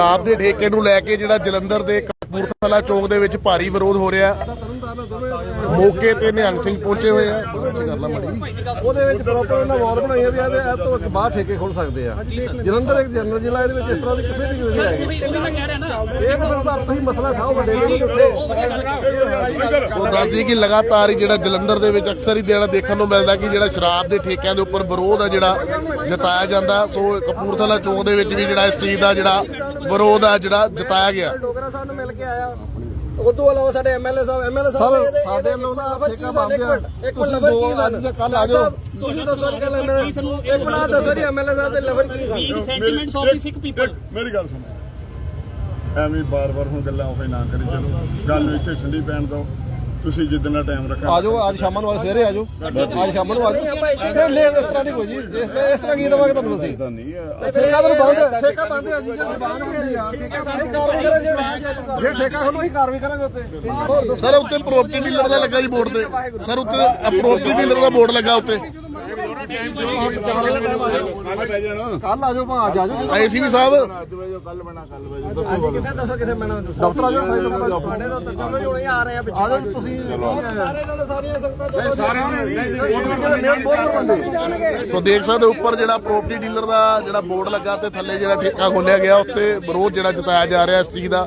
ਆਪ ਦੇ ਠੇਕੇ ਨੂੰ ਲੈ ਕੇ ਜਿਹੜਾ ਜਲੰਧਰ ਦੇ ਕਪੂਰਥਲਾ ਚੌਕ ਦੇ ਵਿੱਚ ਭਾਰੀ ਵਿਰੋਧ ਹੋ ਰਿਹਾ। ਮੌਕੇ ਤੇ ਨਿਹੰਗ ਸਿੰਘ ਪਹੁੰਚੇ ਹੋਏ ਆ। ਉਹਦੇ ਵਿੱਚ ਪ੍ਰੋਪਰ ਉਹਨਾਂ ਵਾਲ ਬਣਾਈ ਆ ਵੀ ਇਹਦੇ ਇਹ ਤੋਂ ਇੱਕ ਬਾਹਰ ਠੇਕੇ ਖੋਲ ਸਕਦੇ ਆ। ਜਲੰਧਰ ਇੱਕ ਜਨਰਲ ਜ਼ਿਲ੍ਹਾ ਇਹਦੇ ਵਿੱਚ ਇਸ ਤਰ੍ਹਾਂ ਦੀ ਕਿਸੇ ਵੀ ਕਿਸੇ ਨਹੀਂ ਉਹੀ ਇਹ ਤਾਂ ਤਾਂ ਤੁਸੀਂ ਮਸਲਾ ਖਾਓ ਵੱਡੇ ਨੇ ਉੱਥੇ ਸੋ ਦੱਸਦੀ ਕਿ ਲਗਾਤਾਰ ਹੀ ਜਿਹੜਾ ਜਲੰਧਰ ਦੇ ਵਿੱਚ ਅਕਸਰ ਹੀ ਦੇਣਾ ਦੇਖਣ ਨੂੰ ਮਿਲਦਾ ਕਿ ਜਿਹੜਾ ਸ਼ਰਾਬ ਦੇ ਠੇਕਿਆਂ ਦੇ ਉੱਪਰ ਵਿਰੋਧ ਆ ਜਿਹੜਾ ਜਤਾਇਆ ਜਾਂਦਾ। ਸੋ ਕਪੂਰਥਲਾ ਚੌਕ ਦੇ ਵਿੱਚ ਵੀ ਜਿਹੜਾ ਇਸ ਚੀਜ਼ ਦਾ ਜਿਹੜਾ ਵਿਰੋਧ ਆ ਜਿਹੜਾ ਜਤਾਇਆ ਗਿਆ। ਡੋਗਰਾ ਸਾਹਿਬ ਨੂੰ ਮਿਲ ਕੇ ਆਇਆ। ਉਦੋਂ ਇਲਾਵਾ ਸਾਡੇ ਐਮਐਲਏ ਸਾਹਿਬ ਐਮਐਲਏ ਸਾਹਿਬ ਸਾਡੇ ਵੱਲੋਂ ਦਾ ਠੇਕਾ ਬੰਦ ਆ। ਇੱਕ ਮਿੰਟ ਲਵਰ ਕੀ ਸਨ? ਕੱਲ ਆ ਜਾਓ। ਤੁਸੀਂ ਦੱਸੋ ਕਿ ਐਮਐਲਏ ਇੱਕ ਮਿੰਟ ਦੱਸੋ ਜੀ ਐਮਐਲਏ ਸਾਹਿਬ ਦੇ ਲਵਰ ਕੀ ਸਨ? Sentiments of the Sikh people ਮੇਰੀ ਗੱਲ ਸੁਣੋ। ਐਵੇਂ ਬਾਰ-ਬਾਰ ਹੁਣ ਗੱਲਾਂ ਉਹੇ ਨਾ ਕਰੀ ਚਲੋ। ਗੱਲ ਇੱਥੇ ਪੈਣ ਦਿਓ। ਤੁਸੀਂ ਜਿੱਦਣ ਦਾ ਟਾਈਮ ਰੱਖਿਆ ਆ ਜਾਓ ਅੱਜ ਸ਼ਾਮ ਨੂੰ ਅੱਜ ਸਵੇਰੇ ਆ ਜਾਓ ਅੱਜ ਸ਼ਾਮ ਨੂੰ ਆ ਜਾਓ ਲੈ ਇਸ ਤਰ੍ਹਾਂ ਦੀ ਕੋਈ ਜੀ ਇਸ ਇਸ ਤਰ੍ਹਾਂ ਕੀ ਦਵਾਂਗੇ ਤੁਹਾਨੂੰ ਅਸੀਂ ਤਾਂ ਨਹੀਂ ਹੈ ਠੇਕਾ ਤਾਂ ਬੰਦ ਠੇਕਾ ਬੰਦ ਹੈ ਜੀ ਜਦੋਂ ਬੰਦ ਹੈ ਯਾਰ ਠੇਕਾ ਬੰਦ ਕਾਰਵਾਈ ਕਰਾਂਗੇ ਜੇ ਠੇਕਾ ਖੋਲੋ ਅਸੀਂ ਕਾਰਵਾਈ ਕਰਾਂਗੇ ਉੱਤੇ ਸਰ ਉੱਤੇ ਪ੍ਰੋਪਰਟੀ ਡੀਲਰ ਦਾ ਲੱਗਾ ਜੀ ਬੋਰਡ ਤੇ ਸਰ ਉੱਤੇ ਪ੍ਰੋਪਰਟੀ ਡੀਲਰ ਦਾ ਬੋਰਡ ਲੱਗਾ ਉੱਤੇ ਕੱਲ ਪੈ ਜਾਣਾ ਕੱਲ ਆ ਜਾਓ ਭਾਂ ਅੱਜ ਆ ਜਾਓ ਆਏ ਸੀ ਵੀ ਸਾਹਿਬ ਅੱਜ ਵਜੋ ਕੱਲ ਬਣਾ ਕੱਲ ਵਜੋ ਦੱਸੋ ਕਿੱਥੇ ਦੱਸੋ ਕਿੱਥੇ ਮੈਨਾਂ ਦਫ਼ਤਰ ਆ ਜਾਓ ਸਾਡੇ ਦਫ਼ਤਰ ਸਾਡੇ ਦਾ ਚੱਲੋ ਜੀ ਹੁਣੇ ਆ ਰਹੇ ਆ ਪਿੱਛੇ ਆ ਜਾਓ ਤੁਸੀਂ ਸਾਰੇ ਨਾਲ ਸਾਰੀਆਂ ਸੰਗਤਾਂ ਸਾਰਿਆਂ ਨੇ ਬਹੁਤ ਬੰਦੇ ਸੋ ਦੇਖ ਸਕਦੇ ਹੋ ਉੱਪਰ ਜਿਹੜਾ ਪ੍ਰੋਪਰਟੀ ਡੀਲਰ ਦਾ ਜਿਹੜਾ ਬੋਰਡ ਲੱਗਾ ਤੇ ਥੱਲੇ ਜਿਹੜਾ ਠੇਕਾ ਖੋਲਿਆ ਗਿਆ ਉੱਥੇ ਵਿਰੋਧ ਜਿਹੜਾ ਜਤਾਇਆ ਜਾ ਰਿਹਾ ਇਸ ਚੀਜ਼ ਦਾ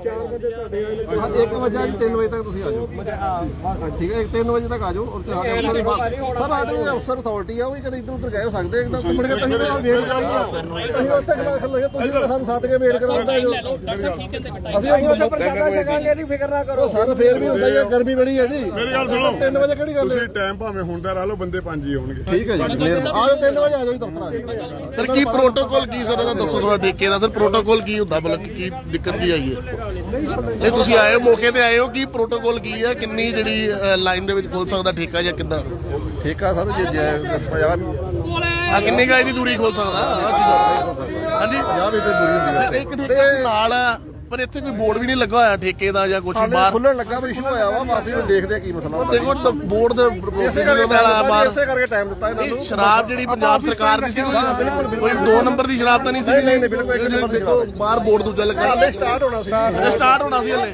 ਅੱਜ 1 ਵਜੇ ਜੀ 3 ਵਜੇ ਤੱਕ ਤੁਸੀਂ ਆ ਜਾਓ ਠੀਕ ਹੈ 3 ਵਜੇ ਤੱਕ ਆ ਜਾਓ ਔਰ ਸਰ ਸਾਡੇ ਅਫਸਰ ਅਥਾਰਟੀ ਆ ਉਹ ਵੀ ਕਦੇ ਇੱਧਰ ਉੱਧਰ ਗਏ ਹੋ ਸਕਦੇ ਇੱਕਦਮ ਮੁੜ ਕੇ ਤੁਸੀਂ ਤਾਂ ਵੇਟ ਕਰਾਂਗੇ ਅਸੀਂ ਉੱਥੇ ਖਲੋ ਤੁਸੀਂ ਤਾਂ ਸਾਨੂੰ ਸੱਦ ਕੇ ਵੇਟ ਕਰਾਉਂਦੇ ਹੋ ਲੈ ਲਓ ਡਾਕਟਰ ਸਾਹਿਬ ਠੀਕ ਹੈ ਤੇ ਬਟਾਈ ਅਸੀਂ ਅਸੀਂ ਉੱਥੇ ਪ੍ਰਸ਼ਾਦਾ ਛਕਾਂਗੇ ਨਹੀਂ ਫਿਕਰ ਨਾ ਕਰੋ। ਸਰ ਫੇਰ ਵੀ ਹੁੰਦਾ ਹੀ ਹੈ ਗਰਮੀ ਬੜੀ ਹੈ ਜੀ। ਮੇਰੀ ਗੱਲ ਸੁਣੋ। 3 ਵਜੇ ਕਿਹੜੀ ਗੱਲ ਤੁਸੀਂ ਟਾਈਮ ਭਾਵੇਂ ਹੁੰਦਾ ਰਹਿ ਲਓ ਬੰਦੇ ਪੰਜ ਹੀ ਆਉਣਗੇ ਠੀਕ ਹੈ ਜੀ ਮੇਰ ਆ ਜਾਓ 3 ਵਜੇ ਆ ਜਾਓ ਜੀ ਦਫ਼ਤਰ ਆ ਜਾਓ। ਸਰ ਕੀ ਪ੍ਰੋਟੋਕਾਲ ਕੀ ਸਰ? ਇਹਦਾ ਦੱਸੋ ਥੋੜਾ ਦੇਖ ਕੇ ਦਾ ਸਰ ਪ੍ਰੋਟੋਕਾਲ ਕੀ ਹੁੰਦਾ? ਮਤਲਬ ਕਿ ਦਿੱਕਤ ਕੀ ਆਈ ਹੈ? ਨਹੀਂ ਤੁਸੀਂ ਆਏ ਹੋ ਮੌਕੇ ਤੇ ਆਏ ਹੋ ਕੀ ਪ੍ਰੋਟੋਕਾਲ ਕੀ ਹੈ? ਕਿੰਨੀ ਜਿਹੜੀ ਲਾਈਨ ਦੇ ਵਿੱਚ ਖੋਲ ਸਕਦਾ ਠੇਕਾ ਜਾਂ ਕਿੱਦਾਂ? ਠੀਕ ਸਰ ਜੇ ਜੇ 50 ਆ ਕਿੰਨੀ ਗਾਇ ਦੀ ਦੂਰੀ ਖੋਲ ਸਕਦਾ? ਆਹ ਚੀਜ਼ ਆ। ਹਾਂਜੀ? 50 ਮੀਟਰ ਦੂਰੀ ਹੁੰਦੀ ਹੈ ਤੇ ਇੱਕ ਠੇਕਾ ਨਾਲ ਆ, ਪਰ ਇੱਥੇ ਕੋਈ ਬੋਰਡ ਵੀ ਨਹੀਂ ਲੱਗਾ ਹੋਇਆ ਠੇਕੇ ਦਾ ਜਾਂ ਕੁਝ ਬਾਹਰ। ਖੁੱਲਣ ਲੱਗਾ ਪਰ ਇਸ਼ੂ ਹੋਇਆ ਵਾ ਵਾਸੀ ਨੂੰ ਦੇਖਦੇ ਆ ਕੀ ਮਸਲਾ ਹੁੰਦਾ। ਦੇਖੋ ਬੋਰਡ ਦੇ ਇਸੇ ਕਰਕੇ ਵਾਲਾ ਬਾਹਰ ਇਸੇ ਕਰਕੇ ਟਾਈਮ ਦਿੱਤਾ ਇਹਨਾਂ ਨੂੰ। ਸ਼ਰਾਬ ਜਿਹੜੀ ਪੰਜਾਬ ਸਰਕਾਰ ਦੀ ਸੀ ਕੋਈ ਦੋ ਨੰਬਰ ਦੀ ਸ਼ਰਾਬ ਤਾਂ ਨਹੀਂ ਸੀ ਨਹੀਂ, ਨਹੀਂ, ਬਿਲਕੁਲ ਦੇਖੋ ਬਾਹਰ ਬੋਰਡ ਦੂਜਾ ਲੱਗਾ ਹਾਲੇ ਸਟਾਰਟ ਹੋਣਾ ਸੀ। ਸਟਾਰਟ ਹੋਣਾ ਸੀ ਹਲੇ।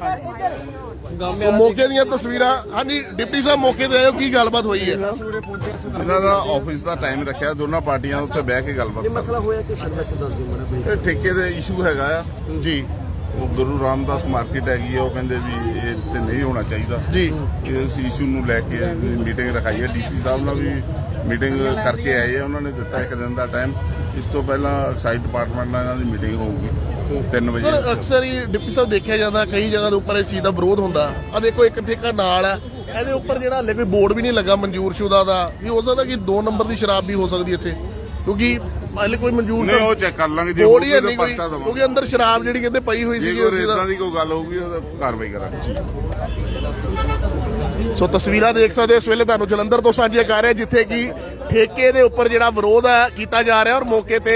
ਸੋ ਮੌਕੇ ਦੀਆਂ ਤਸਵੀਰਾਂ ਹਾਂਜੀ ਡਿਪਟੀ ਸਾਹਿਬ ਮੌਕੇ ਤੇ ਆਇਓ ਕੀ ਗੱਲਬਾਤ ਹੋਈ ਹੈ? ਇਹਨਾਂ ਦਾ ਆਫਿਸ ਦਾ ਟਾਈਮ ਰੱਖਿਆ ਦੋਨਾਂ ਪਾਰਟੀਆਂ ਉੱਥੇ ਬਹਿ ਕੇ ਗੱਲਬਾਤ ਕਰ ਮਸਲਾ ਹੋਇਆ ਕਿ ਸ਼ਰਮਾ ਸੇ ਦੱਸ ਦਿਓ ਮੈਨੂੰ ਇਹ ਠੇਕੇ ਦੇ ਇਸ਼ੂ ਹੈਗਾ ਆ। ਜੀ। ਉਹ ਗੁਰੂ ਰਾਮਦਾਸ ਮਾਰਕੀਟ ਹੈਗੀ ਆ ਉਹ ਕਹਿੰਦੇ ਵੀ ਇਹ ਤੇ ਨਹੀਂ ਹੋਣਾ ਚਾਹੀਦਾ। ਜੀ। ਇਸ ਇਸ਼ੂ ਨੂੰ ਲੈ ਕੇ ਮੀਟਿੰਗ ਰਖਾਈ ਹੈ। ਡੀਸੀ ਸਾਹਿਬ ਨਾਲ ਵੀ ਮੀਟਿੰਗ ਕਰਕੇ ਆਏ ਆ ਉਹਨਾਂ ਨੇ ਦਿੱਤਾ ਇੱਕ ਦਿਨ ਦਾ ਟਾਈਮ ਇਸ ਤੋਂ ਪਹਿਲਾਂ ਐਕਸਾਈਜ਼ ਡਿਪਾਰਟਮੈਂਟ ਨਾਲ ਇਹਨਾਂ ਦੀ ਮੀਟਿੰਗ ਹੋਊਗੀ। 3 ਵਜੇ। ਅਕਸਰ ਹੀ ਡਿਪਟੀ ਸਾਹਿਬ ਦੇਖਿਆ ਜਾਂਦਾ ਕਈ ਜਗ੍ਹਾ ਦੇ ਉੱਪਰ ਇਸ ਚੀਜ਼ ਦਾ ਵਿਰੋਧ ਹੁੰਦਾ। ਆ ਦੇਖੋ ਇੱਕ ਠੇਕਾ ਨਾਲ ਹੈ ਇਹਦੇ ਉੱਪਰ ਜਿਹੜਾ ਹਲੇ ਕੋਈ ਬੋਰਡ ਵੀ ਨਹੀਂ ਲੱਗਾ ਮਨਜ਼ੂਰ ਸ਼ੁਦਾ ਦਾ ਵੀ ਹੋ ਸਕਦਾ ਕਿ ਦੋ ਨੰਬਰ ਦੀ ਸ਼ਰਾਬ ਵੀ ਹੋ ਸਕਦੀ ਇੱਥੇ। ਕਿਉਂਕਿ ਹਲੇ ਕੋਈ ਮਨਜ਼ੂਰ ਨਹੀਂ ਉਹ ਚੈੱਕ ਕਰ ਲਾਂਗੇ ਜੇ ਤਾਂ ਪਰਚਾ ਦੇਵਾਂਗੇ। ਕਿਉਂਕਿ ਅੰਦਰ ਸ਼ਰਾਬ ਜਿਹੜੀ ਕਹਿੰਦੇ ਪਈ ਹੋਈ ਜੇ ਸੀ ਕੋਈ ਇਦਾਂ ਦੀ। ਕੋਈ ਗੱਲ ਹੋਊਗੀ ਉਹਦਾ ਕਾਰਵਾਈ ਕਰਾਂਗੇ। ਸੋ ਤਸਵੀਰਾਂ ਦੇਖ ਸਕਦੇ ਹੋ ਇਸ ਵੇਲੇ ਤੁਹਾਨੂੰ ਜਲੰਧਰ ਤੋਂ ਸਾਂਝੇ ਕਰ ਰਿਹਾ ਜਿੱਥੇ ਕਿ ਠੇਕੇ ਦੇ ਉੱਪਰ ਜਿਹੜਾ ਵਿਰੋਧ ਹੈ ਕੀਤਾ ਜਾ ਰਿਹਾ ਔਰ ਮੌਕੇ ਤੇ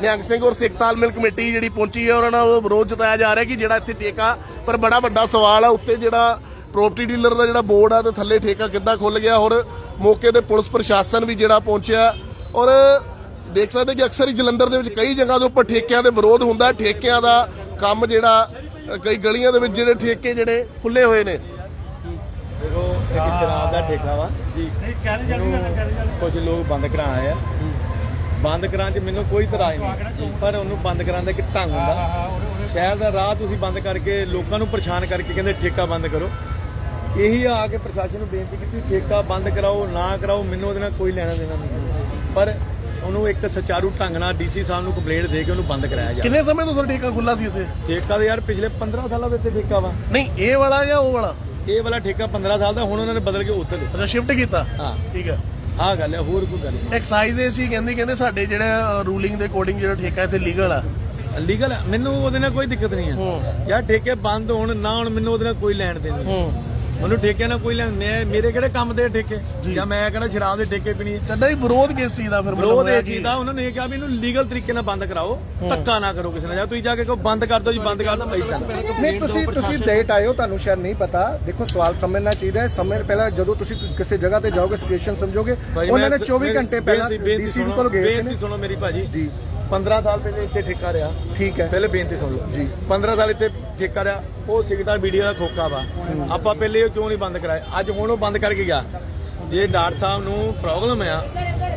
ਨਿਹੰਗ ਸਿੰਘ ਔਰ ਸਿੱਖ ਤਾਲਮੇਲ ਕਮੇਟੀ ਜਿਹੜੀ ਪਹੁੰਚੀ ਹੈ ਉਹਨਾਂ ਨਾਲ ਵਿਰੋਧ ਜਤਾਇਆ ਜਾ ਰਿਹਾ ਕਿ ਜਿਹੜਾ ਇੱਥੇ ਠੇਕਾ ਪਰ ਬੜਾ ਵੱਡਾ ਸਵਾਲ ਹੈ ਉੱਤੇ ਜਿਹੜਾ ਪ੍ਰਾਪਰਟੀ ਡੀਲਰ ਦਾ ਜਿਹੜਾ ਬੋਰਡ ਆ ਤੇ ਥੱਲੇ ਠੇਕਾ ਕਿੱਦਾਂ ਖੁੱਲ ਗਿਆ ਔਰ ਮੌਕੇ ਤੇ ਪੁਲਿਸ ਪ੍ਰਸ਼ਾਸਨ ਵੀ ਜਿਹੜਾ ਪਹੁੰਚਿਆ। ਔਰ ਦੇਖ ਸਕਦੇ ਕਿ ਅਕਸਰ ਹੀ ਜਲੰਧਰ ਦੇ ਵਿੱਚ ਕਈ ਜਗ੍ਹਾ ਦੇ ਉੱਪਰ ਠੇਕਿਆਂ ਦੇ ਵਿਰੋਧ ਹੁੰਦਾ ਠੇਕਿਆਂ ਦਾ ਕੰਮ ਜਿਹੜਾ ਕਈ ਗਲੀਆਂ ਦੇ ਵਿੱਚ ਜਿਹੜੇ ਠੇਕੇ ਜਿਹੜੇ ਖੁੱਲੇ ਹੋਏ ਨੇ। ਦੇਖੋ ਇੱਕ ਸ਼ਰਾਬ ਦਾ ਠੇਕਾ ਵਾ। ਜੀ। ਕੁਝ ਲੋਕ ਬੰਦ ਕਰਾਉਣ ਆਏ ਆ। ਬੰਦ ਕਰਾਂ 'ਚ ਮੈਨੂੰ ਕੋਈ ਇਤਰਾਜ਼ ਨਹੀਂ। ਪਰ ਉਹਨੂੰ ਬੰਦ ਕਰਾਂ ਦਾ ਇੱਕ ਢੰਗ ਹੁੰਦਾ। ਸ਼ਹਿਰ ਦਾ ਰਾਹ ਤੁਸੀਂ ਬੰਦ ਕਰਕੇ ਲੋਕਾਂ ਨੂੰ ਪਰੇਸ਼ਾਨ ਕਰਕੇ ਕਹਿੰਦੇ ਠੇਕਾ ਬੰਦ ਕਰੋ। ਇਹੀ ਆ ਕੇ ਪ੍ਰਸ਼ਾਸਨ ਨੂੰ ਬੇਨਤੀ ਕੀਤੀ ਠੇਕਾ ਬੰਦ ਕਰਾਓ ਨਾ ਕਰਾਓ ਮੈਨੂੰ ਉਹਦੇ ਨਾਲ ਕੋਈ ਲੈਣਾ ਦੇਣਾ ਨਹੀਂ। ਪਰ ਉਹਨੂੰ ਇੱਕ ਸੁਚਾਰੂ ਢੰਗ ਨਾਲ ਡੀਸੀ ਸਾਹਿਬ ਨੂੰ ਕੰਪਲੇਂਟ ਦੇ ਕੇ ਉਹਨੂੰ ਬੰਦ ਕਰਾਇਆ ਜਾਵੇ। ਕਿੰਨੇ ਸਮੇਂ ਤੋਂ ਤੁਹਾਡਾ ਠੇਕਾ ਖੁੱਲਾ ਸੀ ਇੱਥੇ ਠੇਕਾ ਤਾਂ ਯਾਰ ਪਿਛਲੇ 15 ਸਾਲਾਂ ਦੇ ਇੱਥੇ ਠੇਕਾ ਵਾ। ਨਹੀਂ ਇਹ ਵਾਲਾ ਜਾਂ ਉਹ ਵਾਲਾ? ਇਹ ਵਾਲਾ ਠੇਕਾ 15 ਸਾਲ ਦਾ ਹੁਣ ਉਹਨਾਂ ਨੇ ਬਦਲ ਕੇ ਉੱਥੇ ਅੱਛਾ ਸ਼ਿਫਟ ਕੀਤਾ। ਹਾਂ। ਠੀਕ ਹੈ। ਆਹ ਗੱਲ ਹੈ ਹੋਰ ਕੋਈ ਗੱਲ ਨਹੀਂ। ਐਕਸਾਈਜ਼ ਇਹ ਸੀ ਕਹਿੰਦੀ ਕਹਿੰਦੇ ਸਾਡੇ ਜਿਹੜਾ ਰੂਲਿੰਗ ਦੇ ਅਕੋਰਡਿੰਗ ਜਿਹੜਾ ਠੇਕਾ ਇੱਥੇ ਲੀਗਲ ਆ। ਲੀਗਲ ਮੈਨੂੰ ਉਹਦੇ ਨਾਲ ਕੋਈ ਦਿੱਕਤ ਨਹੀਂ ਹੂੰ। ਯਾਰ ਠੇਕੇ ਬੰਦ ਹੋਣ ਨਾ ਹੋਣ ਮੈਨੂੰ ਉਹਦੇ ਨਾਲ ਕੋਈ ਲੈਣ ਦੇਣ ਨਹੀਂ ਮੈਨੂੰ ਠੇਕਿਆਂ ਨਾਲ ਕੋਈ ਲੈਣ ਨਹੀਂ ਮੇਰੇ ਕਿਹੜੇ ਕੰਮ ਦੇ ਠੇਕੇ? ਜਾਂ। ਮੈਂ ਕਿਹੜਾ ਸ਼ਰਾਬ ਦੇ ਠੇਕੇ ਪੀਣੀ ਹੈ। ਸਾਡਾ ਹੀ ਵਿਰੋਧ ਕਿਸ ਚੀਜ਼ ਦਾ ਫਿਰ ਵਿਰੋਧ ਇਹ? ਚੀਜ਼ ਦਾ ਉਹਨਾਂ ਨੇ ਇਹ ਕਿਹਾ ਵੀ ਇਹਨੂੰ ਲੀਗਲ ਤਰੀਕੇ ਨਾਲ ਬੰਦ ਕਰਾਓ। ਧੱਕਾ ਨਾ ਕਰੋ ਕਿਸੇ ਨਾਲ। ਜਾਂ ਤੁਸੀਂ ਜਾ ਕੇ ਕਹੋ ਬੰਦ ਕਰ ਦਿਓ ਜੀ ਬੰਦ ਕਰ ਦਿਓ ਇਦਾਂ। ਨਹੀਂ ਤੁਸੀਂ ਤੁਸੀਂ ਡੇਟ ਆਇਓ ਤੁਹਾਨੂੰ ਸ਼ਾਇਦ ਨਹੀਂ ਪਤਾ। ਦੇਖੋ ਸਵਾਲ ਸਮਝਣਾ ਚਾਹੀਦਾ ਹੈ। ਸਮੇਂ ਪਹਿਲਾਂ ਜਦੋਂ ਤੁਸੀਂ ਕਿਸੇ ਜਗ੍ਹਾ ਤੇ ਜਾਓਗੇ ਸਿਚੁਏਸ਼ਨ ਸਮਝੋਗੇ ਉਹਨਾਂ ਨੇ 24 ਘੰਟੇ ਪਹਿਲਾਂ ਡੀਸੀ ਕੋਲ ਗਏ ਸੀ ਬੇਨਤੀ ਸੁਣੋ ਮੇਰੀ ਭਾਜੀ। ਜੀ। 15 ਸਾਲ ਪਹਿਲੇ ਇੱਥੇ ਠੇਕਾ ਰਿਹਾ। ਠੀਕ ਹੈ। ਪਹਿਲੇ ਬੇਨਤੀ ਸੁਣ ਲਓ। ਜੀ। 15 ਸਾਲ ਇੱਥੇ ਠੇਕਾ ਰਿਹਾ ਉਹ ਸਿਗਰਟਾਂ ਵੀਡੀਓ ਦਾ ਖੋਖਾ ਵਾ। ਆਪਾਂ ਪਹਿਲੇ ਉਹ ਕਿਉਂ ਨਹੀਂ ਬੰਦ ਕਰਾਏ? ਅੱਜ ਹੁਣ ਉਹ ਬੰਦ ਕਰਕੇ ਗਿਆ। ਜੇ ਡਾਕਟਰ ਸਾਹਿਬ ਨੂੰ ਪ੍ਰੋਬਲਮ ਆ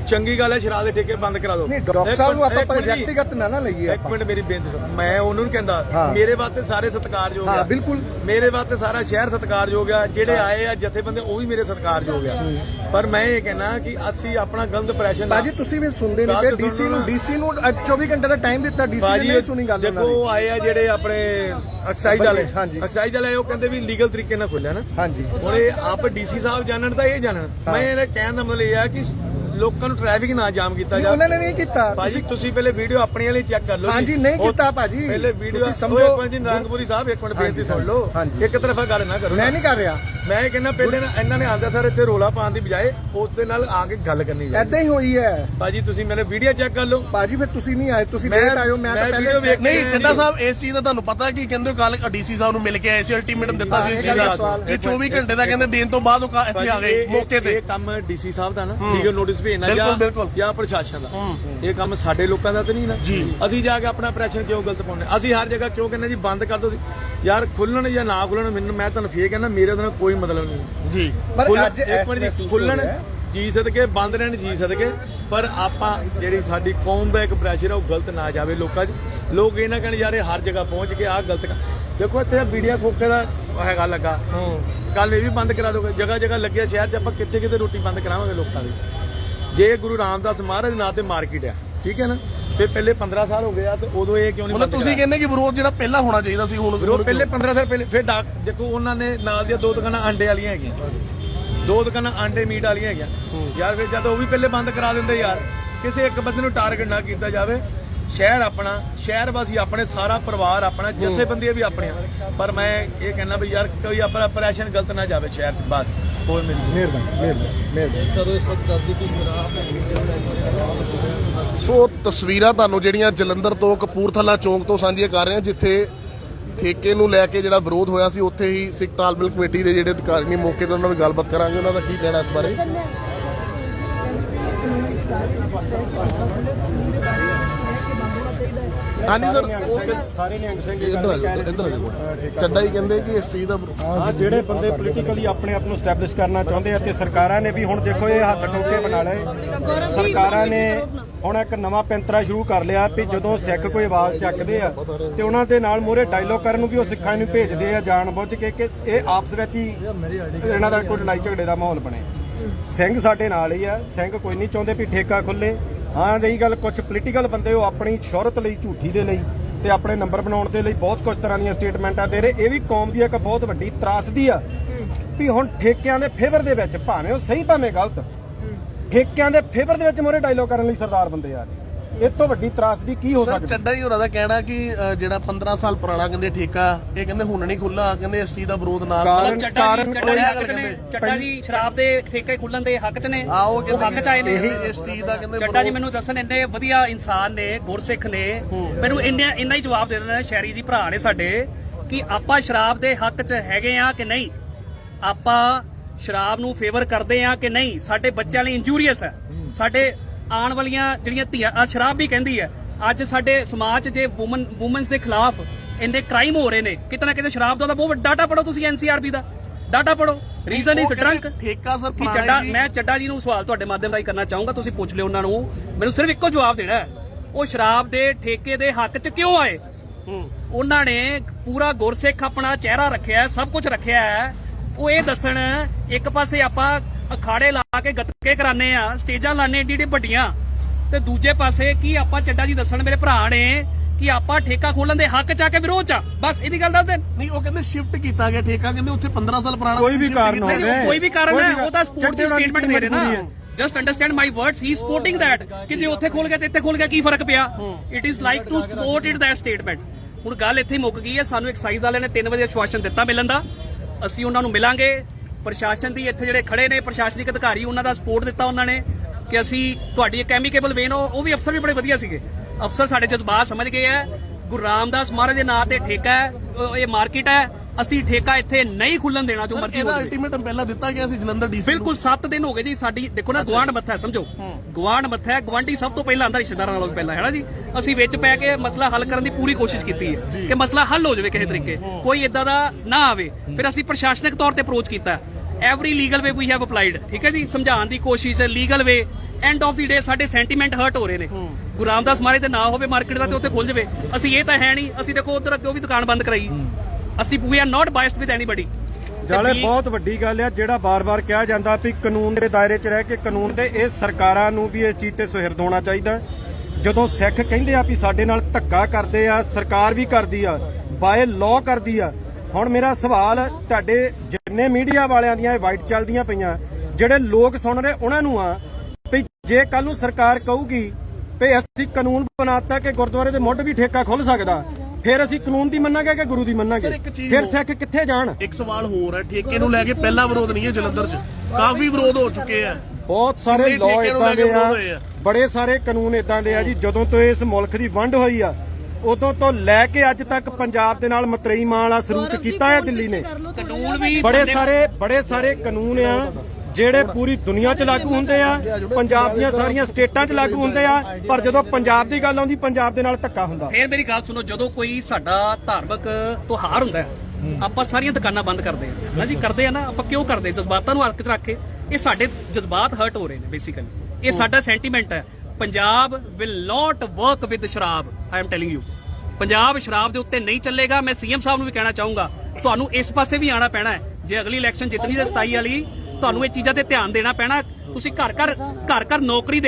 ਚੰਗੀ ਗੱਲ ਹੈ ਸ਼ਰਾਬ ਦੇ ਠੇਕੇ ਬੰਦ ਕਰਾ ਦਿਓ। ਨਹੀਂ ਡਾਕਟਰ ਸਾਹਿਬ ਨੂੰ ਆਪਾਂ। ਵਿਅਕਤੀਗਤ ਨਾ ਨਾ ਲਈਏ ਇੱਕ ਮਿੰਟ ਮੇਰੀ ਬੇਨਤੀ ਸੁਣ। ਮੈਂ ਉਹਨਾਂ ਨੂੰ ਕਹਿੰਦਾ। ਹਾਂ। ਮੇਰੇ ਵਾਸਤੇ ਸਾਰੇ ਸਤਿਕਾਰਯੋਗ ਹਾਂ, ਆ ਬਿਲਕੁਲ। ਮੇਰੇ ਵਾਸਤੇ ਸਾਰਾ ਸ਼ਹਿਰ ਸਤਿਕਾਰਯੋਗ ਆ। ਜਿਹੜੇ ਆਏ ਆ ਜਥੇਬੰਦੇ ਉਹ ਵੀ ਮੇਰੇ ਸਤਿਕਾਰਯੋਗ ਆ। ਪਰ ਮੈਂ ਇਹ ਕਹਿਣਾ ਕਿ ਅਸੀਂ ਆਪਣਾ ਗਲਤ ਇੰਪ੍ਰੈਸ਼ਨ ਬਾਜੀ ਤੁਸੀਂ ਵੀ ਸੁਣਦੇ ਨਹੀਂ ਤੇ ਡੀਸੀ ਨੂੰ। ਡੀਸੀ ਨੂੰ ਅੱਜ 24 ਘੰਟੇ ਦਾ ਟਾਈਮ ਦਿੱਤਾ। ਡੀਸੀ ਨੇ ਨਹੀਂ ਸੁਣੀ ਗੱਲ ਦੇਖੋ ਉਹਨਾਂ ਉਹ ਆਏ ਆ ਜਿਹੜੇ ਆਪਣੇ ਐਕਸਾਈਜ਼ ਵਾਲੇ। ਹਾਂਜੀ। ਐਕਸਾਈਜ਼ ਵਾਲੇ ਉਹ ਕਹਿੰਦੇ ਵੀ ਲੀਗਲ ਤਰੀਕੇ ਨਾਲ ਖੋਲਿਆ ਨਾ। ਹਾਂਜੀ। ਹੁਣ ਇਹ ਆਪ ਡੀਸੀ ਸਾਹਿਬ ਜਾਣਨ ਤਾਂ ਇਹ ਜਾਣਨ। ਮੈਂ ਇਹ ਕਹਿਣ ਦਾ ਮਤਲਬ ਇਹ ਆ ਕਿ ਲੋਕਾਂ ਨੂੰ ਟ੍ਰੈਫਿਕ ਨਾ ਜਾਮ ਕੀਤਾ ਜਾਵੇ ਉਹਨਾਂ ਨੇ ਨਹੀਂ ਕੀਤਾ। ਭਾਜੀ ਤੁਸੀਂ ਪਹਿਲੇ ਵੀਡੀਓ ਆਪਣੀਆਂ ਲਈ ਚੈੱਕ ਕਰ ਲਓ ਜੀ। ਹਾਂਜੀ, ਨਹੀਂ ਕੀਤਾ ਭਾਜੀ। ਪਹਿਲੇ ਵੀਡੀਓ ਤੁਸੀਂ ਸਮਝੋ- ਇੱਕ ਮਿੰਟ ਜੀ ਨਾਰੰਗਪੁਰੀ ਸਾਹਿਬ ਇੱਕ ਮਿੰਟ ਬੇਨਤੀ ਸੁਣ ਲਓ। ਇੱਕ ਤਰਫਾ ਗੱਲ ਨਾ ਕਰੋ। ਮੈਂ। ਨਹੀਂ ਕਰ ਰਿਹਾ। ਮੈਂ ਇਹ ਕਹਿੰਦਾ ਪਹਿਲੇ ਇਹਨਾਂ ਨੇ ਆਂਦਾ ਸਰ ਇੱਥੇ ਰੋਲਾ ਪਾਉਣ ਦੀ ਬਜਾਏ ਉਸ ਦੇ ਨਾਲ ਆ ਕੇ ਗੱਲ ਕਰਨੀ ਚਾਹੀਦੀ। ਐਦਾਂ ਹੀ ਹੋਈ ਹੈ। ਭਾਜੀ ਤੁਸੀਂ ਮੇਰੇ ਵੀਡੀਓ ਚੈੱਕ ਕਰ ਲਓ। ਬਾਜੀ ਫਿਰ ਤੁਸੀਂ ਨਹੀਂ ਆਏ ਤੁਸੀਂ ਲੇਟ ਆਇਓ ਮੈਂ ਤਾਂ ਪਹਿਲੇ ਨਹੀਂ ਸਿੱਧਾ ਸਾਹਿਬ ਇਸ ਚੀਜ਼ ਦਾ ਤੁਹਾਨੂੰ ਪਤਾ ਕਿ ਕਹਿੰਦੇ ਕੱਲ ਡੀਸੀ ਸਾਹਿਬ ਨੂੰ ਮਿਲ ਕੇ ਆਏ ਸੀ ਅਲਟੀਮੇਟਮ ਦਿੱਤਾ ਸੀ ਇਸ ਚੀਜ਼ ਦਾ। ਕਿ 24 ਘੰਟੇ ਦਾ ਕਹਿੰਦੇ ਦੇਣ ਤੋਂ ਬਾਅਦ ਉਹ ਇੱਥੇ ਆ ਗਏ ਮੌਕੇ ਤੇ। ਇਹ ਕੰਮ ਡੀਸੀ ਸਾਹਿਬ ਦਾ ਨਾ ਲੀਗਲ ਨੋਟਿਸ ਭੇਜਣਾ ਬਿਲਕੁਲ, ਜਾਂ ਬਿਲਕੁਲ। ਜਾਂ ਪ੍ਰਸ਼ਾਸਨ ਦਾ। ਇਹ ਕੰਮ ਸਾਡੇ ਲੋਕਾਂ ਦਾ ਤਾਂ ਨਹੀਂ ਨਾ। ਜੀ। ਅਸੀਂ ਜਾ ਕੇ ਆਪਣਾ ਪ੍ਰੈਸ਼ਰ ਕਿਉਂ ਗਲਤ ਪਾਉਂਦੇ ਅਸੀਂ ਹਰ ਜਗ੍ਹਾ ਕਿਉਂ ਕਹਿੰਦੇ ਜੀ ਬੰਦ ਕਰ ਦਿਓ ਯਾਰ ਖੁੱਲਣ ਜਾਂ ਨਾ ਖੁੱਲਣ ਮੈਨੂੰ ਮੈਂ ਤੁਹਾਨੂੰ ਫੇਰ ਕਹਿੰਦਾ ਮੇਰੇ ਨਾਲ ਕੋਈ ਮਤਲਬ ਨਹੀਂ ਜੀ। ਪਰ ਅੱਜ ਇੱਕ ਮਿੰਟ ਜੀ, ਹੋ ਖੁੱਲਣ ਹੈ। ਜੀ ਸਦਕੇ ਬੰਦ ਰਹਿਣ ਜੀ ਸਦਕੇ। ਪਰ ਆਪਾਂ ਜਿਹੜੀ ਸਾਡੀ ਕੌਮ ਦਾ ਇੱਕ ਪ੍ਰੈਸ਼ਰ ਹੈ ਉਹ ਗਲਤ ਨਾ ਜਾਵੇ ਲੋਕਾਂ 'ਚ। ਲੋਕ ਇਹ ਨਾ ਕਹਿਣ ਯਾਰ ਇਹ ਹਰ ਜਗ੍ਹਾ ਪਹੁੰਚ ਕੇ ਆਹ ਗਲਤ ਕਰ ਦੇਖੋ ਇੱਥੇ ਵੀਡੀਓ ਖੋਖੇ ਦਾ ਹੈਗਾ ਲੱਗਾ। ਕੱਲ ਇਹ ਵੀ ਬੰਦ ਕਰਾ ਦੋਗੇ। ਜਗ੍ਹਾ ਜਗ੍ਹਾ ਲੱਗਿਆ ਸ਼ਹਿਰ 'ਚ ਆਪਾਂ ਕਿੱਥੇ ਕਿੱਥੇ ਰੋਟੀ ਬੰਦ ਕਰਾਵਾਂਗੇ ਲੋਕਾਂ ਦੀ? ਜੇ ਗੁਰੂ ਰਾਮਦਾਸ ਮਹਾਰਾਜ ਦੇ ਨਾਂ ਤੇ ਮਾਰਕੀਟ ਆ ਠੀਕ ਹੈ ਨਾ? ਤੇ ਪਹਿਲੇ 15 ਸਾਲ ਹੋ ਗਏ ਆ ਤੇ ਉਦੋਂ ਇਹ ਕਿਉਂ ਨਹੀਂ ਮਤਲਬ ਤੁਸੀਂ ਕਹਿੰਦੇ ਕਿ ਵਿਰੋਧ ਜਿਹੜਾ ਪਹਿਲਾਂ ਹੋਣਾ ਚਾਹੀਦਾ ਸੀ ਹੁਣ ਉਹ ਪਹਿਲੇ 15 ਸਾਲ ਪਹਿਲੇ ਫਿਰ ਡਾਕ ਦੇਖੋ ਉਹਨਾਂ ਨੇ ਨਾਲ ਦੀਆਂ ਦੋ ਦੁਕਾਨਾਂ ਆਂਡੇ ਵਾਲੀਆਂ ਹੈਗੀਆਂ। ਦੋ ਦੁਕਾਨਾਂ ਆਂਡੇ ਮੀਟ ਵਾਲੀਆਂ ਹੈਗੀਆਂ। ਯਾਰ ਫਿਰ ਜਦ ਉਹ ਵੀ ਪਹਿਲੇ ਬੰਦ ਕਰਾ ਦਿੰਦੇ ਯਾਰ ਕਿਸੇ ਇੱਕ ਬੰਦੇ ਨੂੰ ਟਾਰਗੇਟ ਨਾ ਕੀਤਾ ਜਾਵੇ। ਸ਼ਹਿਰ ਆਪਣਾ ਸ਼ਹਿਰ ਵਾਸੀ ਆਪਣੇ ਸਾਰਾ ਪਰਿਵਾਰ ਆਪਣਾ ਜਥੇਬੰਦੀਆਂ ਵੀ ਆਪਣੀਆਂ। ਪਰ ਮੈਂ ਇਹ ਕਹਿੰਦਾ ਵੀ ਯਾਰ ਕੋਈ ਆਪਣਾ ਆਪਰੇਸ਼ਨ ਗਲਤ ਨਾ ਜਾਵੇ ਸ਼ਹਿਰ ਦੀ ਮਿਹਰਬਾਨੀ ਮਿਹਰਬਾਨੀ ਮਿਹਰਬਾਨੀ। ਸੋ ਤਸਵੀਰਾਂ ਤੁਹਾਨੂੰ ਜਿਹੜੀਆਂ ਜਲੰਧਰ ਤੋਂ ਕਪੂਰਥਲਾ ਚੌਂਕ ਤੋਂ ਸਾਂਝੀਆਂ ਕਰ ਰਹੇ ਹਾਂ ਜਿੱਥੇ ਠੇਕੇ ਨੂੰ ਲੈ ਕੇ ਜਿਹੜਾ ਵਿਰੋਧ ਹੋਇਆ ਸੀ ਉੱਥੇ ਹੀ ਸਿੱਖ ਤਾਲਮੇਲ ਕਮੇਟੀ ਦੇ ਜਿਹੜੇ ਅਧਿਕਾਰੀ ਨੇ ਮੌਕੇ ਤੇ ਉਹਨਾਂ ਨਾਲ ਗੱਲਬਾਤ ਕਰਾਂਗੇ। ਉਹਨਾਂ ਦਾ ਕੀ ਕਹਿਣਾ ਇਸ ਬਾਰੇ? ਹਾਂਜੀ ਸਰ। ਉਹ ਕਹਿ- ਸਾਰੇ ਨਿਹੰਗ ਸਿੰਘ ਇਹ ਇੱਧਰ ਆ ਗੱਲ ਜਾਓ, ਕਹਿ ਇੱਧਰ ਆ ਰਹੇ ਜਾਓ। ਚੱਡਾ ਹੀ ਕਹਿੰਦੇ ਕਿ ਇਸ ਚੀਜ਼ ਦਾ ਹਾਂ। ਜਿਹੜੇ ਬੰਦੇ ਪੋਲੀਟੀਕਲੀ ਆਪਣੇ ਆਪ ਨੂੰ ਸਟੈਬਲਿਸ਼ ਕਰਨਾ ਚਾਹੁੰਦੇ ਆ ਤੇ ਸਰਕਾਰਾਂ ਨੇ ਵੀ ਹੁਣ ਦੇਖੋ ਇਹ ਹੱਥ ਠੋਕੇ ਬਣਾ ਲਏ। ਸਰਕਾਰਾਂ ਨੇ ਹੁਣ ਇੱਕ ਨਵਾਂ ਪੈਂਤਰਾ ਸ਼ੁਰੂ ਕਰ ਲਿਆ ਵੀ ਜਦੋਂ ਸਿੱਖ ਕੋਈ ਆਵਾਜ਼ ਚੱਕਦੇ ਆ ਤੇ ਉਹਨਾਂ ਦੇ ਨਾਲ ਮੂਹਰੇ ਡਾਇਲੋਗ ਕਰਨ ਨੂੰ ਵੀ ਉਹ ਸਿੱਖਾਂ ਨੂੰ ਭੇਜਦੇ ਆ ਜਾਣ ਬੁੱਝ ਕੇ ਕਿ ਇਹ ਆਪਸ ਵਿੱਚ ਹੀ ਇਹਨਾਂ ਦਾ ਕੋਈ ਲੜਾਈ ਝਗੜੇ ਦਾ ਮਾਹੌਲ ਬਣੇ। ਸਿੰਘ ਸਾਡੇ ਨਾਲ ਹੀ ਆ ਸਿੰਘ ਕੋਈ ਨਹੀਂ ਚਾਹੁੰਦੇ ਵੀ ਠੇਕਾ ਖੁੱਲੇ। ਹਾਂ, ਰਹੀ ਗੱਲ ਕੁਝ ਪੋਲੀਟੀਕਲ ਬੰਦੇ ਉਹ ਆਪਣੀ ਸ਼ੋਹਰਤ ਲਈ, ਝੂਠੀ ਦੇ ਲਈ ਤੇ ਆਪਣੇ ਨੰਬਰ ਬਣਾਉਣ ਦੇ ਲਈ ਬਹੁਤ ਕੁਝ ਤਰ੍ਹਾਂ ਦੀਆਂ ਸਟੇਟਮੈਂਟਾਂ ਦੇ ਰਹੇ। ਇਹ ਵੀ ਕੌਮ ਦੀ ਇੱਕ ਬਹੁਤ ਵੱਡੀ ਤਰਾਸਦੀ ਆ ਵੀ ਹੁਣ ਠੇਕਿਆਂ ਦੇ ਫੇਵਰ ਦੇ ਵਿੱਚ ਭਾਵੇਂ ਉਹ ਸਹੀ ਭਾਵੇਂ ਗਲਤ, ਠੇਕਿਆਂ ਦੇ ਫੇਵਰ ਦੇ ਵਿੱਚ ਮੋਰੇ ਡਾਇਲੋਗ ਕਰਨ ਲਈ ਸਰਦਾਰ ਬੰਦੇ ਆ। ਇਹ ਤੋਂ ਵੱਡੀ ਤਰਾਸਦੀ ਕੀ ਹੋ ਸਕਦੀ? ਚੱਡਾ ਹੀ ਹੋਰਾਂ ਦਾ ਕਹਿਣਾ ਕਿ ਜਿਹੜਾ 15 ਸਾਲ ਪੁਰਾਣਾ ਕਹਿੰਦੇ ਠੇਕਾ ਇਹ ਕਹਿੰਦੇ ਹੁਣ ਨਹੀਂ ਖੁੱਲਾ ਕਹਿੰਦੇ ਇਸ ਚੀਜ਼ ਦਾ ਵਿਰੋਧ ਨਾ ਕਾਰਨ- ਕਰਨ ਚੱਡਾ ਜੀ ਸ਼ਰਾਬ ਦੇ ਠੇਕੇ ਖੁੱਲਣ ਦੇ ਹੱਕ 'ਚ ਨੇ ਆਓ ਉਹ ਹੱਕ 'ਚ ਆਏ ਨੇ। ਇਸ ਚੀਜ਼ ਦਾ ਕਹਿੰਦੇ ਚੱਡਾ ਜੀ ਮੈਨੂੰ ਦੱਸਣ ਇੰਨੇ ਵਧੀਆ ਇਨਸਾਨ ਨੇ ਗੁਰਸਿੱਖ ਨੇ। ਮੈਨੂੰ ਇੰਨਾ ਇੰਨਾ ਹੀ ਜਵਾਬ ਦੇ ਦਿੰਦੇ ਸ਼ੈਰੀ ਜੀ ਭਰਾ ਨੇ ਸਾਡੇ ਕਿ ਆਪਾਂ ਸ਼ਰਾਬ ਦੇ ਹੱਕ 'ਚ ਹੈਗੇ ਆ ਕਿ ਨਹੀਂ? ਆਪਾਂ ਸ਼ਰਾਬ ਨੂੰ ਫੇਵਰ ਕਰਦੇ ਆ ਕਿ ਨਹੀਂ? ਸਾਡੇ ਬੱਚਿਆਂ ਲਈ ਇੰਜੂਰੀਅਸ ਹੈ। ਸਾਡੇ ਆਉਣ ਵਾਲੀਆਂ ਜਿਹੜੀਆਂ ਧੀਆਂ ਆਹ ਸ਼ਰਾਬ ਵੀ ਕਹਿੰਦੀ ਹੈ ਅੱਜ ਸਾਡੇ ਸਮਾਜ 'ਚ ਜੇ ਔਮਨ ਔਮਨਸ ਦੇ ਖਿਲਾਫ ਇੰਨੇ ਕ੍ਰਾਈਮ ਹੋ ਰਹੇ ਨੇ ਕਿਤੇ ਨਾ ਕਿਤੇ ਸ਼ਰਾਬ ਦਾ ਬਹੁਤ ਵੱਡਾ ਡਾਟਾ ਪੜੋ ਤੁਸੀਂ ਐਨਸੀਆਰਬੀ ਦਾ ਡਾਟਾ ਪੜੋ ਰੀਜ਼ਨ ਕਹਿੰਦੇ ਡਰੰਕ ਠੇਕਾ ਸਰ ਕਿ ਚੱਡਾ। ਮੈਂ ਚੱਡਾ ਜੀ ਨੂੰ ਸਵਾਲ ਤੁਹਾਡੇ ਮਾਧਿਅਮ ਰਾਹੀਂ ਕਰਨਾ ਚਾਹੂੰਗਾ ਤੁਸੀਂ ਪੁੱਛ ਲਿਓ ਉਹਨਾਂ ਨੂੰ ਮੈਨੂੰ ਸਿਰਫ ਇੱਕੋ ਜਵਾਬ ਦੇਣਾ ਹੈ। ਉਹ ਸ਼ਰਾਬ ਦੇ ਠੇਕੇ ਦੇ ਹੱਕ 'ਚ ਕਿਉਂ ਆਏ? ਉਹਨਾਂ ਨੇ ਪੂਰਾ ਗੁਰਸਿੱਖ ਆਪਣਾ ਚਿਹਰਾ ਰੱਖਿਆ ਸਭ ਕੁਝ ਰੱਖਿਆ ਹੈ। ਉਹ ਇਹ ਦੱਸਣ ਇੱਕ ਪਾਸੇ ਆਪਾਂ ਅਖਾੜੇ ਲਾ ਕੇ ਗੱਤਕੇ ਕਰਾਨੇ ਆ ਸਟੇਜਾਂ ਲਾਣੇ ਏਡੀ ਏਡੀ ਵੱਡੀਆਂ। ਤੇ ਦੂਜੇ ਪਾਸੇ ਕੀ ਆਪਾਂ ਚੱਡਾ ਜੀ ਦੱਸਣ ਮੇਰੇ ਭਰਾ ਨੇ ਕਿ ਆਪਾਂ ਠੇਕਾ ਖੋਲਣ ਦੇ ਹੱਕ 'ਚ ਆ ਕੇ ਵਿਰੋਧ 'ਚ ਆ। ਬਸ ਇਹਦੀ ਗੱਲ ਦੱਸ ਦੇ। ਨਹੀਂ ਉਹ ਕਹਿੰਦੇ ਸ਼ਿਫਟ ਕੀਤਾ ਗਿਆ ਠੇਕਾ ਕਹਿੰਦੇ ਉੱਥੇ 15 ਸਾਲ ਪੁਰਾਣਾ ਕੋਈ ਵੀ shift ਕਾਰਨ ਕੀਤਾ। ਗਿਆ। ਨਹੀਂ, ਕੋਈ ਵੀ ਕਾਰਨ ਕੋਈ ਹੈ ਵੀ ਉਹ ਤਾਂ ਸਪੋਰਟ ਦੀ ਚੱਡੇ ਸਟੇਟਮੈਂਟ ਦੇ ਰਹੇ ਨਾ ਮਜਬੂਰੀ। Just understand my words he supporting that ਕਿ ਜੇ ਉੱਥੇ ਖੋਲ ਗਿਆ ਤੇ ਇੱਥੇ ਖੋਲ ਗਿਆ ਕੀ ਫ਼ਰਕ ਪਿਆ? It is like to support it that statement ਹੁਣ ਗੱਲ ਇੱਥੇ ਹੀ ਮੁੱਕ ਗਈ ਹੈ ਸਾਨੂੰ ਐਕਸਾਈਜ਼ ਵਾਲਿਆਂ ਨੇ 3 ਵਜੇ ਆਸ਼ਵਾਸਨ ਦਿੱਤਾ ਮਿਲਣ ਦਾ। ਅਸੀਂ ਉਹਨਾਂ ਨੂੰ ਮਿਲਾਂਗੇ। ਪ੍ਰਸ਼ਾਸਨ ਦੀ ਇੱਥੇ ਜਿਹੜੇ ਖੜੇ ਨੇ, ਪ੍ਰਸ਼ਾਸਨਿਕ ਅਧਿਕਾਰੀ, ਉਹਨਾਂ ਦਾ ਸਪੋਰਟ ਦਿੱਤਾ ਉਹਨਾਂ ਨੇ ਕਿ ਅਸੀਂ ਤੁਹਾਡੀ ਇੱਕ ਐਮੀਕੇਬਲ ਵੇਨ ਉਹ ਉਹ ਵੀ ਅਫਸਰ ਵੀ ਬੜੇ ਵਧੀਆ ਸੀਗੇ। ਅਫਸਰ ਸਾਡੇ ਜਜ਼ਬਾਤ ਸਮਝ ਗਏ ਹੈ। ਗੁਰੂ ਰਾਮਦਾਸ ਮਹਾਰਾਜ ਦੇ ਨਾਂ ਤੇ ਠੇਕਾ ਹੈ ਇਹ ਮਾਰਕੀਟ ਹੈ। ਅਸੀਂ ਠੇਕਾ ਇੱਥੇ ਨਹੀਂ ਖੁੱਲਣ ਦੇਣਾ ਜੋ ਮਰਜ਼ੀ ਇਹਦਾ ਜਾਵੇ ਅਲਟੀਮੇਟਮ ਪਹਿਲਾਂ ਦਿੱਤਾ ਗਿਆ ਸੀ ਜਲੰਧਰ ਡੀਸੀ ਬਿਲਕੁਲ 7 ਦਿਨ ਹੋ ਗਏ ਜੀ ਸਾਡੀ ਦੇਖੋ ਨਾ ਗਵਾਂਡ ਮੱਥਾ ਹੈ, ਸਮਝੋ। ਗਵਾਂਡ ਮੱਥਾ ਹੈ ਗਵਾਂਡੀ ਸਭ ਤੋਂ ਪਹਿਲਾਂ ਆਂਦਾ ਰਿਸ਼ਤੇਦਾਰਾਂ ਨਾਲੋਂ ਵੀ ਪਹਿਲਾਂ ਹੈ ਨਾ ਜੀ? ਅਸੀਂ ਵਿੱਚ ਪੈ ਕੇ ਮਸਲਾ ਹੱਲ ਕਰਨ ਦੀ ਪੂਰੀ ਕੋਸ਼ਿਸ਼ ਕੀਤੀ ਹੈ ਕਿ ਮਸਲਾ ਹੱਲ ਹੋ ਜਾਵੇ ਕਿਸੇ ਤਰੀਕੇ। ਕੋਈ ਇਦਾਂ ਦਾ ਨਾ ਆਵੇ। ਫਿਰ ਅਸੀਂ ਪ੍ਰਸ਼ਾਸਨਿਕ ਤੌਰ ਤੇ ਅਪਰੋਚ ਕੀਤਾ। Every legal way we have applied ਠੀਕ ਹੈ ਜੀ? ਸਮਝਾਉਣ ਦੀ ਕੋਸ਼ਿਸ਼ legal way end of the day ਸਾਡੇ ਸੈਂਟੀਮੈਂਟ ਹਰਟ ਹੋ ਰਹੇ ਨੇ। ਗੁਰੂ ਰਾਮਦਾਸ ਮਾਰੇ ਤੇ ਨਾ ਹੋਵੇ ਮਾਰਕੀਟ ਦਾ ਤੇ ਉੱਥੇ ਖੁੱਲ ਜਾਵੇ। ਅਸੀਂ ਇਹ ਤਾਂ ਹੈ ਨਹੀਂ ਅਸੀਂ ਦੇਖੋ ਉਧਰ ਅੱਗੇ ਉਹ ਵੀ ਦੁਕਾਨ ਬੰਦ ਕਰਾਈ। ਅਸੀਂ we are not biased with anybody ਜਾਲੇ ਬਹੁਤ ਵੱਡੀ ਗੱਲ ਆ ਜਿਹੜਾ ਬਾਰ-ਬਾਰ ਕਿਹਾ ਜਾਂਦਾ ਵੀ ਕਾਨੂੰਨ ਦੇ ਦਾਇਰੇ 'ਚ ਰਹਿ ਕੇ ਕਾਨੂੰਨ ਦੇ ਇਹ ਸਰਕਾਰਾਂ ਨੂੰ ਵੀ ਇਸ ਚੀਜ਼ ਤੇ ਸੁਹਿਰਦ ਹੋਣਾ ਚਾਹੀਦਾ ਜਦੋਂ ਸਿੱਖ ਕਹਿੰਦੇ ਆ ਵੀ ਸਾਡੇ ਨਾਲ ਧੱਕਾ ਕਰਦੇ ਆ ਸਰਕਾਰ ਵੀ ਕਰਦੀ ਆ ਬਾਏ ਲਾਅ ਕਰਦੀ ਆ ਹੁਣ ਮੇਰਾ ਸਵਾਲ ਤੁਹਾਡੇ ਜਿੰਨੇ ਮੀਡੀਆ ਵਾਲਿਆਂ ਦੀਆਂ ਇਹ ਵਾਈਟ ਚੱਲਦੀਆਂ ਪਈਆਂ ਜਿਹੜੇ ਲੋਕ ਸੁਣ ਰਹੇ ਉਹਨਾਂ ਨੂੰ ਆ ਵੀ ਜੇ ਕੱਲ ਨੂੰ ਸਰਕਾਰ ਕਹੂਗੀ ਵੀ ਅਸੀਂ ਕਾਨੂੰਨ ਬਣਾਤਾ ਕਿ ਗੁਰਦੁਆਰੇ ਦੇ ਮੁੱਢ ਵੀ ਠੇਕਾ ਖੁੱਲ ਸਕਦਾ ਫਿਰ ਅਸੀਂ ਕਾਨੂੰਨ ਦੀ ਮੰਨਾਂਗੇ ਕਿ ਗੁਰੂ ਦੀ ਮੰਨਾਂਗੇ? ਫਿਰ ਸਿੱਖ ਕਿੱਥੇ ਜਾਣ? ਇੱਕ ਸਵਾਲ ਹੋਰ ਹੈ ਠੇਕੇ ਨੂੰ ਲੈ ਕੇ ਪਹਿਲਾ ਵਿਰੋਧ ਨਹੀਂ ਹੈ ਜਲੰਧਰ 'ਚ। ਕਾਫੀ ਵਿਰੋਧ ਹੋ ਚੁੱਕੇ ਆ। ਬਹੁਤ ਸਾਰੇ ਲਾਅ ਇਦਾਂ ਦੇ ਆ ਆ? ਬੜੇ ਸਾਰੇ ਕਾਨੂੰਨ ਇਦਾਂ ਦੇ ਆ ਜੀ ਜਦੋਂ ਤੋਂ ਇਸ ਮੁਲਕ ਦੀ ਵੰਡ ਹੋਈ ਆ ਉਦੋਂ ਤੋਂ ਲੈ ਕੇ ਅੱਜ ਤੱਕ ਪੰਜਾਬ ਦੇ ਨਾਲ ਮਤਰੇਈ ਮਾਂ ਵਾਲਾ ਸਲੂਕ ਕੀਤਾ ਹੈ ਦਿੱਲੀ ਨੇ। ਕਾਨੂੰਨ ਵੀ ਬੜੇ ਸਾਰੇ ਬੜੇ ਸਾਰੇ ਕਾਨੂੰਨ ਆ ਜਿਹੜੇ ਪੂਰੀ ਦੁਨੀਆ 'ਚ ਲਾਗੂ ਹੁੰਦੇ ਆ ਪੰਜਾਬ ਦੀਆਂ ਸਾਰੀਆਂ ਸਟੇਟਾਂ 'ਚ ਲਾਗੂ ਹੁੰਦੇ ਆ ਪਰ ਜਦੋਂ ਪੰਜਾਬ ਦੀ ਗੱਲ ਆਉਂਦੀ ਪੰਜਾਬ ਦੇ ਨਾਲ ਧੱਕਾ ਹੁੰਦਾ। ਫੇਰ ਮੇਰੀ ਗੱਲ ਸੁਣੋ ਜਦੋਂ ਕੋਈ ਸਾਡਾ ਧਾਰਮਿਕ ਤਿਉਹਾਰ ਹੁੰਦਾ ਆਪਾਂ ਸਾਰੀਆਂ ਦੁਕਾਨਾਂ ਬੰਦ ਕਰਦੇ ਆ ਨਾ ਜੀ ਕਰਦੇ ਆ ਨਾ ਆਪਾਂ ਕਿਉਂ ਕਰਦੇ? ਜਜ਼ਬਾਤਾਂ ਨੂੰ ਹਲਕ 'ਚ ਰੱਖ ਕੇ ਇਹ ਸਾਡੇ ਜਜ਼ਬਾਤ ਹਰਟ ਹੋ ਰਹੇ ਨੇ ਬੇਸਿਕਲੀ ਇਹ ਸਾਡਾ ਸੈਂਟੀਮੈਂਟ ਹੈ। Punjab will not work with sharab I am telling you Punjab ਸ਼ਰਾਬ ਦੇ ਉੱਤੇ ਨਹੀਂ ਚੱਲੇਗਾ ਮੈਂ ਸੀਐਮ ਸਾਹਿਬ ਨੂੰ ਵੀ ਕਹਿਣਾ ਚਾਹੂੰਗਾ ਤੁਹਾਨੂੰ ਇਸ ਪਾਸੇ ਵੀ ਆਣਾ ਪੈਣਾ ਹੈ। ਜੇ ਅਗਲੀ ਇਲੈਕਸ਼ਨ ਜਿੱਤਣੀ ਤੇ 27 ਵਾਲੀ ਤੁਹਾਨੂੰ ਇਹ ਚੀਜ਼ਾਂ ਤੇ ਧਿਆਨ ਦੇਣਾ ਪੈਣਾ। ਤੁਸੀਂ ਘਰ ਘਰ ਘਰ ਘਰ ਨੌਕਰੀ